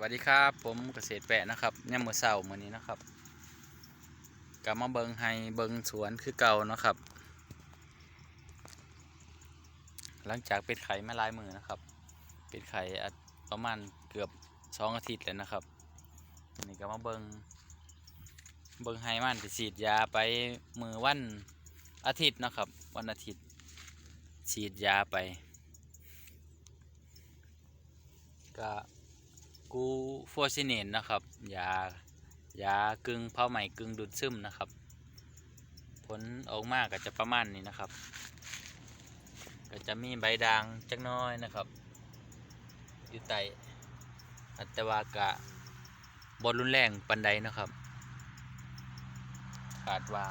วัสดีครับผมเกษตรแปะนะครับย่ำมือเสาร์มือนี้นะครับกลับมาเบิงให้เบิงสวนคือเก่านะครับ หลังจากเป็ดไข่มาลายมือนะครับ เป็ดไข่ประมาณเกือบสองอาทิตย์แล้วนะครับนนี้ก็มาเบิงเบิงให้มันไปฉีดยาไปมือวันอาทิตย์นะครับ วันอาทิตย์ฉีดยาไปก็ กูฟอร์ซิเนนนะครับยายากึ่งเผาไหม้กึ่งดูดซึมนะครับ ผลออกมาก็จะประมาณนี้นะครับ ก็จะมีใบด่างจักน้อยนะครับ อยู่ใต้แต่ว่ากะบรุนแรงปันใดนะครับขาดว่า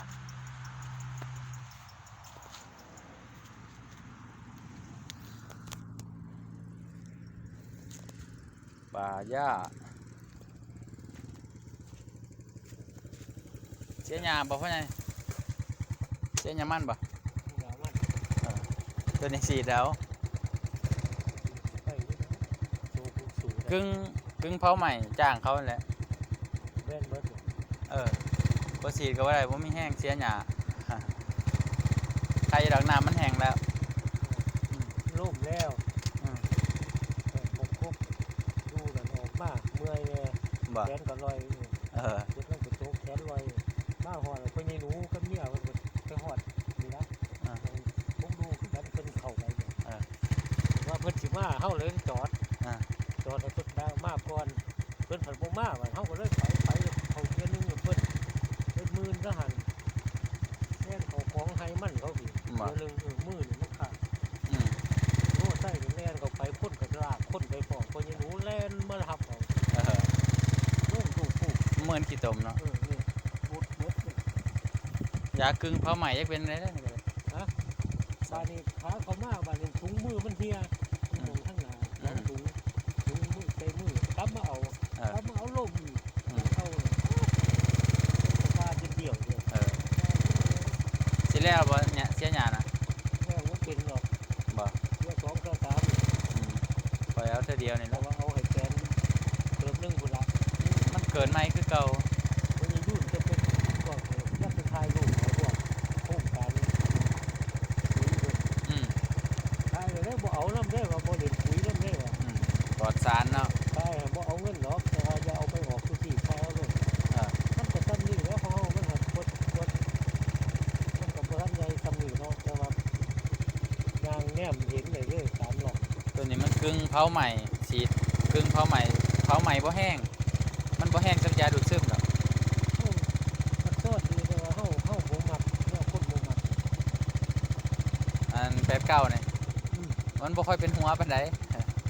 ป่าหญ้าเสียหยาบ่พ่อไงเสียหยามันบ่ยามันเออตัวนี้สีแล้วกึ่งกึ่งเผาใหม่จ้างเขาแหละแว่นเออบ่สีดก็ว่าได้บ่มีแห้งเสียหยาใครดอกน้ำมันแห้งแล้วล่มแล้ว อืม แต่ผมคบดูกันออกมากเมื่อยแน่ บ่ แขนก็ลอยเออเออเดี๋ยวต้องไปโจ๊กแขนลอยมาหอดแล้วก็ยังรู้ก็เมียมันก็ไปหอดนี่นะอ่า ผมดูคือกันเพิ่นเข้าไปเนี่ยเออว่าเพิ่นสิมาเฮาเลยจอดอ่า จอดให้เพิ่นได้มาก่อนเพิ่นเพิ่นบ่มาว่าเฮาก็เลยไปไปเขาเทื่อนึงเพิ่นเพิ่นมื่นซะหั่นแม่นเขาของให้มันเขาพี่บ่เทื่อนึงเออมือนี่มันขาด อืมโน่ใส่แล่นเขาไปพ่นกับลากพ่นไปฟอกคนยังรู้แล่นมาทับเอา เออ โน่ถูกผูก เห มือนขี้ตมเนาะเออนี่บุดบุดนี่ยากึ่งเผาใหม่ยักเป็นไรได้นี่ก็เลยบานนี้ขาเขามาบานนี้ถุงมือมันเทียอืมถุงข้างหน้าสองถุงถุงมือใส่มือกลับมาเอาเออกลับมาเอาลมอีกอืมเข้าเลยฟาดเดียวเลยเออสิแล้วบ่ เกินไหมคือเก่าคนนี้ยุ่นจะเป็นพวกยักษ์ทายลูกเขาพวกโครงการปุ๋ยเด้ออืมใช่เลยบ่เอาน้ำได้ว่าบ่เล่นปุ๋ยน้ำได้ว่าอืมปลอดสารเนาะใช่บ่เอาเงินหรอกแต่ว่าอย่าเอาไปออกทุกที่เขาเอาเลยเออมันก็ซ้ำนี่แล้วเขาเอามันหัดกดกดมันก็บ่ทันใหญ่ซ้ำนี่เนาะแต่ว่ายางแนมเห็นเลยเลยสามหลอกตัวนี้มันกึ่งเผาใหม่ฉีดกึ่งเผาใหม่เผาใหม่บ่แห้งมัน บ่แห้งสักยาดูดซึมหรอกเอ้ามันซอดดีแต่ว่าเฮาเฮาบ่มักเฮาคนบ่มักอันแปดเก้าเนี่ยอืมมันบ่ค่อยเป็นหัวปานใด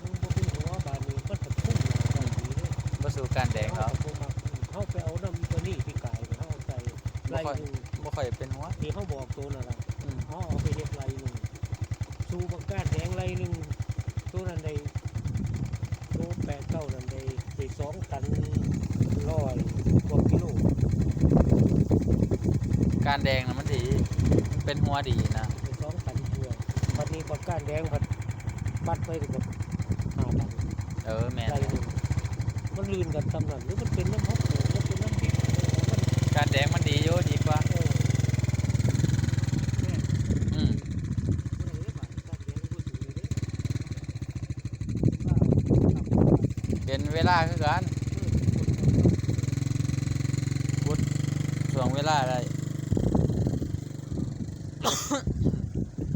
มันบ่เป็นหัวบานนี้มันก็พุ่งใส่ดีเลยบ่สู่การแดงเฮาเขาก็บ่มักเฮาไปเอาน้ำตัวนี้ที่กายเฮาเอาใส่ไล่หนึงบ่ค่อยเป็นหัวที่เฮาบอกตัวนั่นล่ะอืมเขาเอาไปเฮ็ดไรหนึ่งสูบักกาดแดงไรหนึ่งตัวนั้นได้ตัวแปดเก้านั้นได้ได้ส องตันร้อยกว่ากิโลการแดงน่ะมันดีมันเป็นหัวดีนะได้สองตันเพื่อวันนี้บักกาดแดงพัดบัดไปถึงแบบห้าตันเออแม่นไรหนึ่งมันลื่นกันตำนั้นหรือมันเป็นน้ำฮอกโหมันเป็นน้ำดิบเออมันการแดงมันดีอยู่ดีกว่า เออแม่ อืม เออบัดกาดแดงมันบ่สูงเลยเด้ เป็นเว ลาคือกันช่วงเวลาได้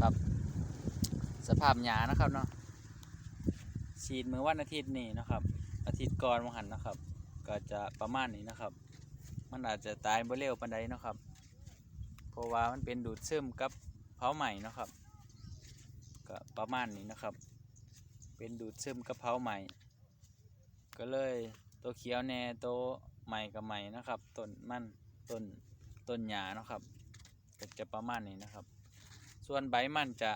ครับ สภาพหญ้านะครับเนาะฉีดมือวันอาทิตย์นี่นะครับ อาทิตย์ก่อนมหันนะครับ ก็จะประมาณนี้นะครับ มันอาจจะตายบ่เร็วปานใดเนาะครับ เพราะว่ามันเป็นดูดซึมกับเผาใหม่เนาะครับ ก็ประมาณนี้นะครับ เป็นดูดซึมกับเผาใหม่ ก็เลยตัวเขียวแน่ตัวใหม่กับใหม่นะครับต้นมันต้นต้นหญ้านะครับก็จะประมาณนี้นะครับ ส่วนใบมันจะ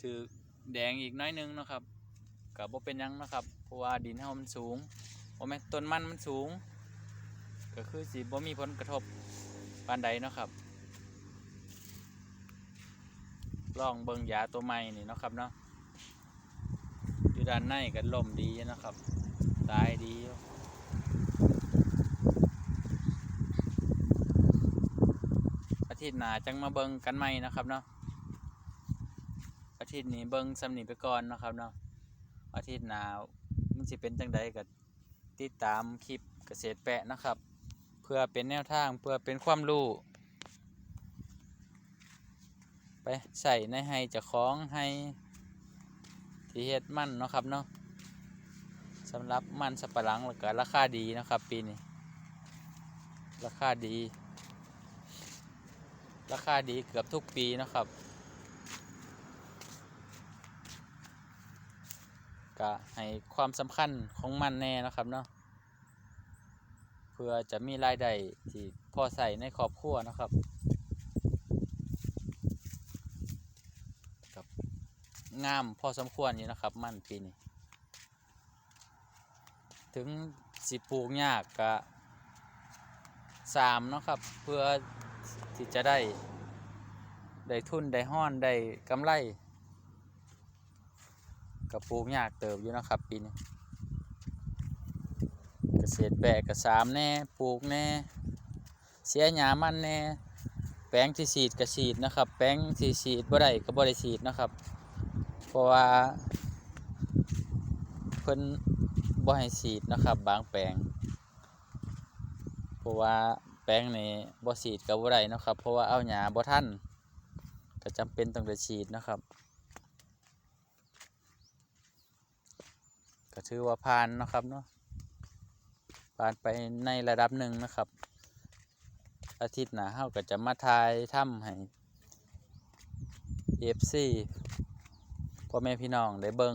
ถือแดงอีกน้อยหนึงนะครับกับบ่าเป็นยังนะครับเพราะว่าดินเฮามันสูงบ่แม่ต้นมันมันสูง ก็คือสิบ่มีผลกระทบปานใดนะครับลองเบิ่งยาตัวใหม่นี่นะครับเนาะอยู่ด้านในก็ล่มดีนะครับ ตายดีอาทิตย์หน้าจังมาเบิงกันใหม่นะครับเนาะอาทิตย์นี้เบิงสำนีไปก่อนนะครับเนาะอาทิตย์หน้ามันสิเป็นจังใดก็ติดตามคลิปเกษตรแปะนะครับ เพื่อเป็นแนวทางเพื่อเป็นความรู้ ไปใส่ในให้จะคล้องให้ที่เฮ็ดมั่นนะครับเนาะ สำหรับมันสับปะหลังแล้วก็ราคาดีนะครับ ปีนี้ราคาดี ราคาดีเกือบทุกปีนะครับก็ให้ความสำคัญของมันแน่นะครับเนาะเพื่อจะมีรายได้ที่พอใส่ในครอบครัวนะครับงามพอสมควรอยู่นะครับ มันปีนี้ ถึงสิปลูกยากกะสามเนาะครับ เพื่อที่จะได้ ได้ทุนได้ห้อนได้กำไรกับปลูกยากเติบอยู่นะครับปีนี้เกษตรแบกกับสามแน่ปลูกแน่เสียหยามันแน่แปลงที่ฉีดกับฉีดนะครับ แปลงที่ฉีดบ่ได้ก็บ่ได้ฉีดนะครับ เพราะว่าเพิ่น บ่ให้ฉีดนะครับ บางแปลงเพราะว่าแปลงนี้บ่ฉีดก็บ่ได้นะครับ เพราะว่าเอาหญ้าบ่ทันก็จำเป็นต้องได้ฉีดนะครับ ก็ถือว่าผ่านนะครับเนาะผ่านไปในระดับหนึ่งนะครับ อาทิตย์หน้าเฮาก็จะมาทายถ้ำให้ FC พ่อแม่พี่น้องได้เบิ่ง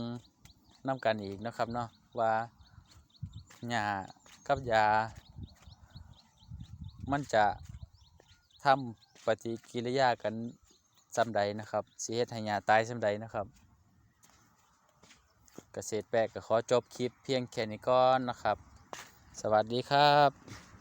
น้ำกันอีกนะครับเนาะว่า หญ้ากับยา มันจะทำปฏิกิริยากันซ้ำใดนะครับสีเฮ็ดให้หญ้าตายซ้ำใดนะครับ เกษตรแปลกก็ขอจบคลิปเพียงแค่นี้ก่อนนะครับ สวัสดีครับ